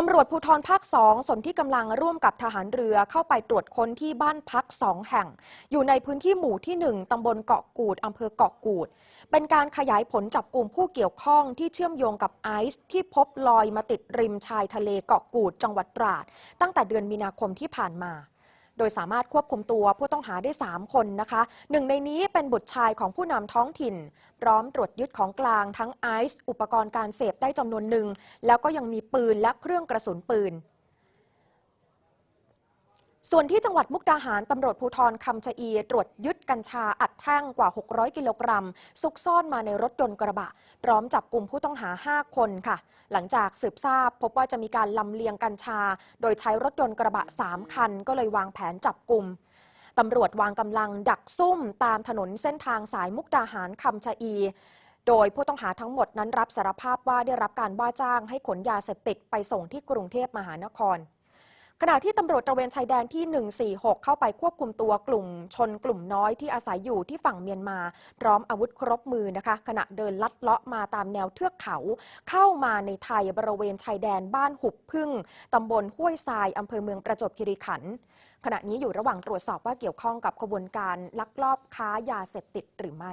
ตำรวจภูธรภาคสองส่วนที่กำลังร่วมกับทหารเรือเข้าไปตรวจค้นที่บ้านพักสองแห่ง อยู่ในพื้นที่หมู่ที่1ตำบลเกาะกูดอำเภอเกาะกูด เป็นการขยายผลจับกลุ่มผู้เกี่ยวข้องที่เชื่อมโยงกับไอซ์ที่พบลอยมาติดริมชายทะเลเกาะกูดจังหวัดตราด ตั้งแต่เดือนมีนาคมที่ผ่านมา โดยสามารถควบคุมตัวผู้ต้องหาได้ 3 คนนะคะหนึ่งในนี้เป็นบุตรชายของผู้นำท้องถิ่น พร้อมตรวจยึดของกลางทั้งไอซ์อุปกรณ์การเสพได้จำนวนหนึ่งแล้วก็ยังมีปืนและเครื่องกระสุนปืน ส่วนที่จังหวัดมุกดาหารตำรวจภูธรคำชะอี ตรวจยึดกัญชาอัดแท่งกว่า 600 กิโลกรัม ซุกซ่อนมาในรถยนต์กระบะ พร้อมจับกลุ่มผู้ต้องหา 5 คนค่ะ หลังจากสืบทราบพบว่าจะมีการลำเลียงกัญชา โดยใช้รถยนต์กระบะ 3 คัน ก็เลยวางแผนจับกลุ่มตำรวจวางกำลังดักซุ่มตามถนนเส้นทางสายมุกดาหารคำชะอีโดยผู้ต้องหาทั้งหมดนั้นรับสารภาพว่าได้รับการว่าจ้างให้ขนยาเสพติดไปส่งที่กรุงเทพมหานคร ขณะที่ตำรวจตระเวนชายแดนที่ 146 เข้าไปควบคุมตัวกลุ่มชนกลุ่มน้อยที่อาศัยอยู่ที่ฝั่งเมียนมา พร้อมอาวุธครบมือนะคะ ขณะเดินลัดเลาะมาตามแนวเทือกเขา เข้ามาในไทยบริเวณชายแดนบ้านหุบพึ่งตำบลห้วยทรายอำเภอเมืองประจวบคีรีขันธ์ขณะนี้อยู่ระหว่างตรวจสอบว่าเกี่ยวข้องกับขบวนการลักลอบค้ายาเสพติดหรือไม่